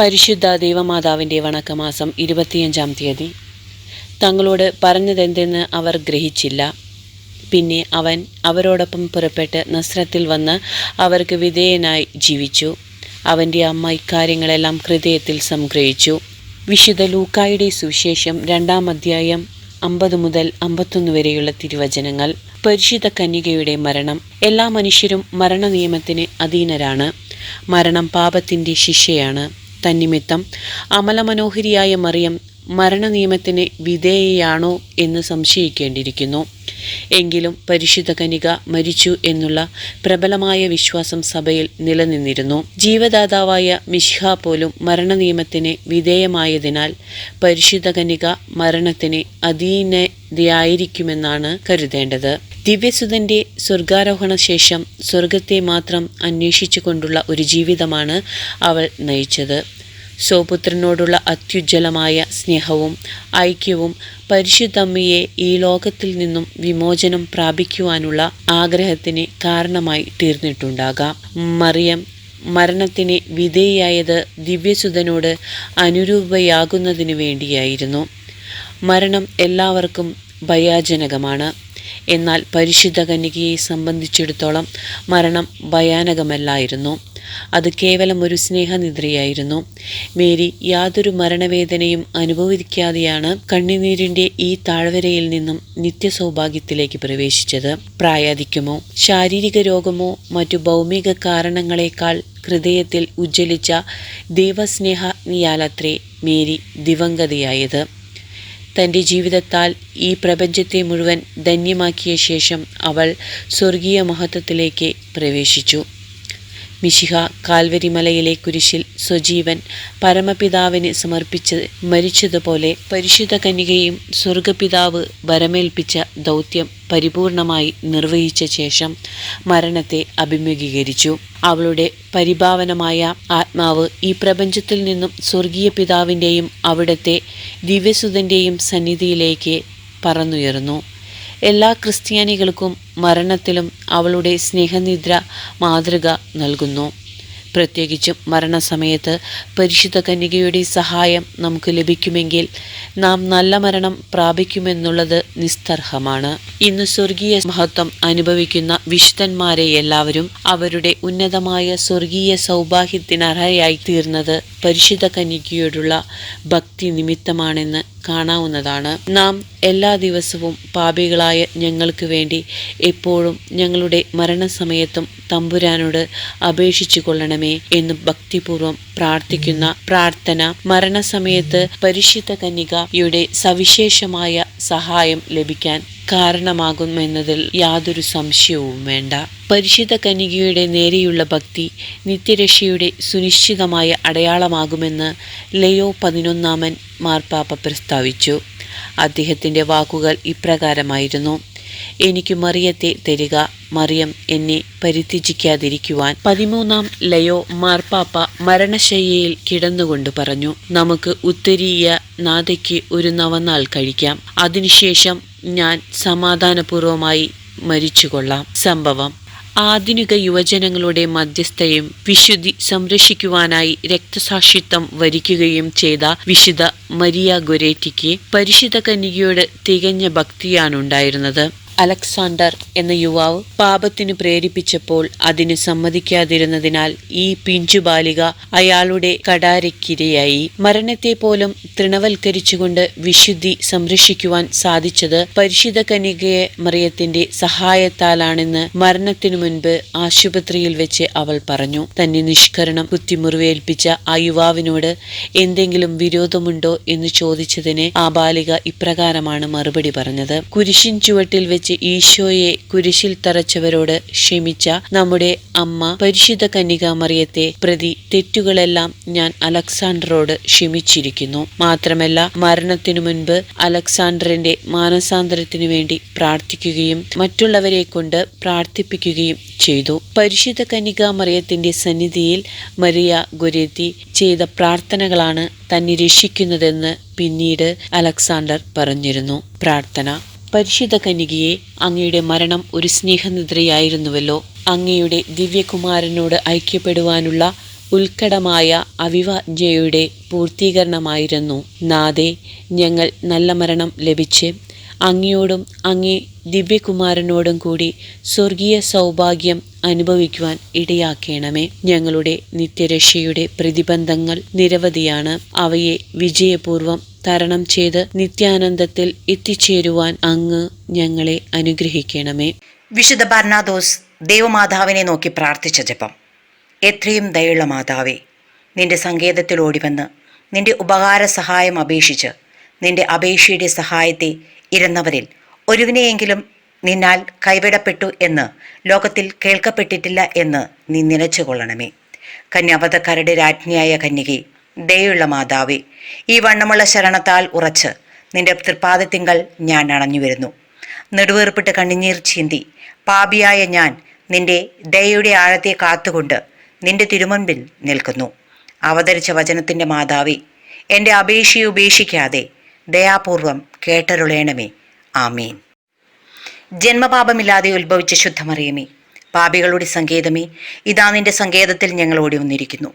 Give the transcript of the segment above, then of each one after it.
പരിശുദ്ധ ദൈവമാതാവിന്റെ വണക്കമാസം ഇരുപത്തിയഞ്ചാം തീയതി. തങ്ങളോട് പറഞ്ഞതെന്തെന്ന് അവർ ഗ്രഹിച്ചില്ല. പിന്നെ അവൻ അവരോടൊപ്പം പുറപ്പെട്ട് നസ്രത്തിൽ വന്ന് അവർക്ക് വിധേയനായി ജീവിച്ചു. അവന്റെ അമ്മ ഇക്കാര്യങ്ങളെല്ലാം ഹൃദയത്തിൽ സംഗ്രഹിച്ചു. വിശുദ്ധ ലൂക്കായുടെ സുവിശേഷം രണ്ടാം അധ്യായം അമ്പത് മുതൽ അമ്പത്തൊന്ന് വരെയുള്ള തിരുവചനങ്ങൾ. പരിശുദ്ധ കന്യകയുടെ മരണം എല്ലാ മനുഷ്യരും മരണനിയമത്തിന് അധീനരാണ്. മരണം പാപത്തിന്റെ ശിക്ഷയാണ്. തന്നിമിത്തം. അമലമനോഹരിയായ മറിയം മരണനിയമത്തിന് വിധേയയാണോ എന്ന് സംശയിക്കേണ്ടിയിരിക്കുന്നു. എങ്കിലും പരിശുദ്ധ കനിക മരിച്ചു എന്നുള്ള പ്രബലമായ വിശ്വാസം സഭയിൽ നിലനിന്നിരുന്നു. ജീവദാതാവായ മിഷ്ഹ പോലും മരണനിയമത്തിന് വിധേയമായതിനാൽ പരിശുദ്ധ കനിക മരണത്തിന് അധീനതയായിരിക്കുമെന്നാണ് കരുതേണ്ടത്. ദിവ്യസുതന്റെ സ്വർഗാരോഹണ ശേഷം സ്വർഗത്തെ മാത്രം അന്വേഷിച്ചുകൊണ്ടുള്ള ഒരു ജീവിതമാണ് അവൾ നയിച്ചത്. സ്വപുത്രനോടുള്ള അത്യുജ്വലമായ സ്നേഹവും ഐക്യവും പരിശുദ്ധമ്മയെ ഈ ലോകത്തിൽ നിന്നും വിമോചനം പ്രാപിക്കുവാനുള്ള ആഗ്രഹത്തിന് കാരണമായി തീർന്നിട്ടുണ്ടാകാം. മറിയം മരണത്തിന് വിധേയായത് ദിവ്യസുതനോട് അനുരൂപയാകുന്നതിനു വേണ്ടിയായിരുന്നു. മരണം എല്ലാവർക്കും ഭയാജനകമാണ്. എന്നാൽ പരിശുദ്ധ കന്യകയെ സംബന്ധിച്ചിടത്തോളം മരണം ഭയാനകമല്ലായിരുന്നു. അത് കേവലം ഒരു സ്നേഹനിദ്രയായിരുന്നു. മേരി യാതൊരു മരണവേദനയും അനുഭവിക്കാതെയാണ് കണ്ണുനീരിന്റെ ഈ താഴ്വരയിൽ നിന്നും നിത്യസൗഭാഗ്യത്തിലേക്ക് പ്രവേശിച്ചത്. പ്രായാധിക്യമോ ശാരീരിക രോഗമോ മറ്റു ഭൗമിക കാരണങ്ങളെക്കാൾ ഹൃദയത്തിൽ ഉജ്ജ്വലിച്ച ദൈവസ്നേഹാഗ്നിയാലത്രേ മേരി ദിവംഗതയായത്. തന്റെ ജീവിതത്താൽ ഈ പ്രപഞ്ചത്തെ മുഴുവൻ ധന്യമാക്കിയ ശേഷം അവൾ സ്വർഗീയ മഹത്വത്തിലേക്ക് പ്രവേശിച്ചു. മിശിഹ കാൽവരിമലയിലെ കുരിശിൽ സ്വജീവൻ പരമപിതാവിന് സമർപ്പിച്ച് മരിച്ചതുപോലെ പരിശുദ്ധ കന്യകയും സ്വർഗപിതാവ് വരമേൽപ്പിച്ച ദൗത്യം പരിപൂർണമായി നിർവഹിച്ച ശേഷം മരണത്തെ അഭിമുഖീകരിച്ചു. അവളുടെ പരിഭാവനമായ ആത്മാവ് ഈ പ്രപഞ്ചത്തിൽ നിന്നും സ്വർഗീയ പിതാവിന്റെയും അവിടുത്തെ ദിവ്യസുതന്റെയും സന്നിധിയിലേക്ക് പറന്നുയർന്നു. എല്ലാ ക്രിസ്ത്യാനികൾക്കും മരണത്തിലും അവളുടെ സ്നേഹനിദ്ര മാതൃക നൽകുന്നു. പ്രത്യേകിച്ചും മരണസമയത്ത് പരിശുദ്ധ കന്യകയുടെ സഹായം നമുക്ക് ലഭിക്കുമെങ്കിൽ നാം നല്ല മരണം പ്രാപിക്കുമെന്നുള്ളത് നിസ്തർഹമാണ്. ഇന്ന് സ്വർഗീയ മഹത്വം അനുഭവിക്കുന്ന വിശുദ്ധന്മാരെ എല്ലാവരും അവരുടെ ഉന്നതമായ സ്വർഗീയ സൗഭാഗ്യത്തിനർഹയായി തീർന്നത് പരിശുദ്ധ കന്യകയോടുള്ള ഭക്തി നിമിത്തമാണെന്ന് കാണാവുന്നതാണ്. നാം എല്ലാ ദിവസവും പാപികളായ ഞങ്ങൾക്ക് വേണ്ടി എപ്പോഴും ഞങ്ങളുടെ മരണസമയത്തും തമ്പുരാനോട് അപേക്ഷിച്ചു കൊള്ളണമേ എന്ന് ഭക്തിപൂർവം പ്രാർത്ഥിക്കുന്ന പ്രാർത്ഥന മരണസമയത്ത് പരിശുദ്ധ കന്യകയുടെ സവിശേഷമായ സഹായം ലഭിക്കാൻ കാരണമാകുമെന്നതിൽ യാതൊരു സംശയവും വേണ്ട. പരിശുദ്ധ കന്യകയുടെ നേരെയുള്ള ഭക്തി നിത്യരക്ഷയുടെ സുനിശ്ചിതമായ അടയാളമാകുമെന്ന് ലയോ പതിനൊന്നാമൻ മാർപ്പാപ്പ പ്രസ്താവിച്ചു. അദ്ദേഹത്തിന്റെ വാക്കുകൾ ഇപ്രകാരമായിരുന്നു. എനിക്ക് മറിയത്തെ തരിക മറിയം എന്നെ പരിത്യജിക്കാതിരിക്കുവാൻ. പതിമൂന്നാം ലയോ മാർപ്പാപ്പ മരണശയ്യയിൽ കിടന്നുകൊണ്ട് പറഞ്ഞു നമുക്ക് ഉത്തരീയ നാഥയ്ക്ക് ഒരു നവനാൾ കഴിക്കാം. അതിനുശേഷം ഞാൻ സമാധാനപൂർവമായി മരിച്ചുകൊള്ളാം. സംഭവം. ആധുനിക യുവജനങ്ങളുടെ മധ്യസ്ഥയും വിശുദ്ധി സംരക്ഷിക്കുവാനായി രക്തസാക്ഷിത്വം വരിക്കുകയും ചെയ്ത വിശുദ്ധ മരിയ ഗൊരേറ്റിക്ക് പരിശുദ്ധ കന്യകയോട് തികഞ്ഞ ഭക്തിയാണുണ്ടായിരുന്നത്. അലക്സാണ്ടർ എന്ന യുവാവ് പാപത്തിനു പ്രേരിപ്പിച്ചപ്പോൾ അതിന് സമ്മതിക്കാതിരുന്നതിനാൽ ഈ പിഞ്ചുബാലിക അയാളുടെ കടാരക്കിരയായി. മരണത്തെ പോലും തൃണവൽക്കരിച്ചുകൊണ്ട് വിശുദ്ധി സംരക്ഷിക്കുവാൻ സാധിച്ചത് പരിശുദ്ധ കനികയെ മറിയത്തിന്റെ സഹായത്താലാണെന്ന് മരണത്തിനു മുൻപ് ആശുപത്രിയിൽ വെച്ച് അവൾ പറഞ്ഞു. തന്നെ നിഷ്കരണം കുത്തിമുറിവേൽപ്പിച്ച ആ യുവാവിനോട് എന്തെങ്കിലും വിരോധമുണ്ടോ? എന്ന് ചോദിച്ചതിന് ആ ബാലിക ഇപ്രകാരമാണ് മറുപടി പറഞ്ഞത്. കുരിശിൻ ചുവട്ടിൽ വെച്ച് ഈശോയെ കുരിശിൽ തറച്ചവരോട് ക്ഷമിച്ച നമ്മുടെ അമ്മ പരിശുദ്ധ കന്യകാമറിയത്തെ പ്രതി തെറ്റുകളെല്ലാം ഞാൻ അലക്സാണ്ടറോട് ക്ഷമിച്ചിരിക്കുന്നു. മാത്രമല്ല മരണത്തിനു മുൻപ് അലക്സാണ്ടറിന്റെ മാനസാന്തരത്തിനു വേണ്ടി പ്രാർത്ഥിക്കുകയും മറ്റുള്ളവരെ കൊണ്ട് പ്രാർത്ഥിപ്പിക്കുകയും ചെയ്തു. പരിശുദ്ധ കന്യകാമറിയത്തിന്റെ സന്നിധിയിൽ മരിയ ഗുരേത്തി ചെയ്ത പ്രാർത്ഥനകളാണ് തന്നെ രക്ഷിക്കുന്നതെന്ന് പിന്നീട് അലക്സാണ്ടർ പറഞ്ഞിരുന്നു. പ്രാർത്ഥന. പരിശുദ്ധ കന്യകയെ അങ്ങയുടെ മരണം ഒരു സ്നേഹനിദ്രയായിരുന്നുവല്ലോ. അങ്ങയുടെ ദിവ്യകുമാരനോട് ഐക്യപ്പെടുവാനുള്ള ഉത്കടമായ അവിവാജ്ഞയുടെ പൂർത്തീകരണമായിരുന്നു. നാദേ ഞങ്ങൾ നല്ല മരണം ലഭിച്ച് അങ്ങയോടും അങ്ങേ ദിവ്യകുമാരനോടും കൂടി സ്വർഗീയ സൗഭാഗ്യം അനുഭവിക്കുവാൻ ഇടയാക്കണമേ. ഞങ്ങളുടെ നിത്യരക്ഷയുടെ പ്രതിബന്ധങ്ങൾ നിരവധിയാണ്. അവയെ വിജയപൂർവം തരണം ചെയ്ത് നിത്യാനന്ദത്തിൽ എത്തിച്ചേരുവാൻ അങ്ങ് ഞങ്ങളെ അനുഗ്രഹിക്കണമേ. വിശുദ്ധ ബർണാദോസ് ദേവമാതാവിനെ നോക്കി പ്രാർത്ഥിച്ച ജപം. എത്രയും ദയുള്ള മാതാവേ നിന്റെ സങ്കേതത്തിൽ ഓടിവന്ന് നിന്റെ ഉപകാര സഹായം അപേക്ഷിച്ച് നിന്റെ അപേക്ഷയുടെ സഹായത്തെ ഇരുന്നവരിൽ ഒരുവിനെയെങ്കിലും നിന്നാൽ കൈവിടപ്പെട്ടു എന്ന് ലോകത്തിൽ കേൾക്കപ്പെട്ടിട്ടില്ല എന്ന് നീ നിലച്ചുകൊള്ളണമേ. കന്യാവതക്കാരുടെ രാജ്ഞിയായ കന്യകെ ദയുള്ള മാതാവേ ഈ വണ്ണമുള്ള ശരണത്താൽ ഉറച്ച് നിന്റെ തൃപ്പാദത്തിങ്കൽ ഞാൻ അണഞ്ഞു വരുന്നു നെടുവേർപ്പിട്ട് കണ്ണുനീർ ചീന്തി പാപിയായ ഞാൻ നിന്റെ ദയയുടെ ആഴത്തെ കാത്തുകൊണ്ട് നിന്റെ തിരുമുൻപിൽ നിൽക്കുന്നു. അവതരിച്ച വചനത്തിന്റെ മാതാവി എന്റെ അപേക്ഷയെ ഉപേക്ഷിക്കാതെ ദയാപൂർവം കേട്ടരുളേണമേ. ആമീൻ. ജന്മപാപമില്ലാതെ ഉത്ഭവിച്ച ശുദ്ധമറിയമേ പാപികളുടെ സങ്കേതമേ ഇതാ നിന്റെ സങ്കേതത്തിൽ ഞങ്ങൾ ഓടി വന്നിരിക്കുന്നു.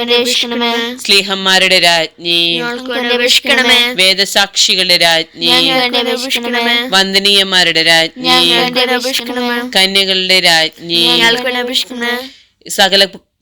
അപേക്ഷിക്കണമേ സ്ലീഹന്മാരുടെ രാജ്ഞി. അപേക്ഷിക്കണമേ വേദസാക്ഷികളുടെ രാജ്ഞി. അപേക്ഷിക്കണമേ വന്ദനീയന്മാരുടെ രാജ്ഞി. അപേക്ഷിക്കണമേ കന്യകളുടെ രാജ്ഞി. അപേക്ഷിക്കണമേ സകല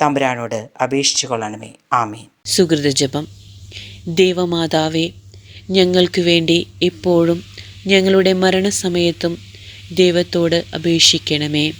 തമ്പുരാനോട് അപേക്ഷിച്ചു കൊള്ളണമേ. ആമീൻ. സുഹൃത ജപം ദേവമാതാവേ ഞങ്ങൾക്ക് വേണ്ടി ഇപ്പോഴും ഞങ്ങളുടെ മരണസമയത്തും ദൈവത്തോട് അപേക്ഷിക്കണമേ.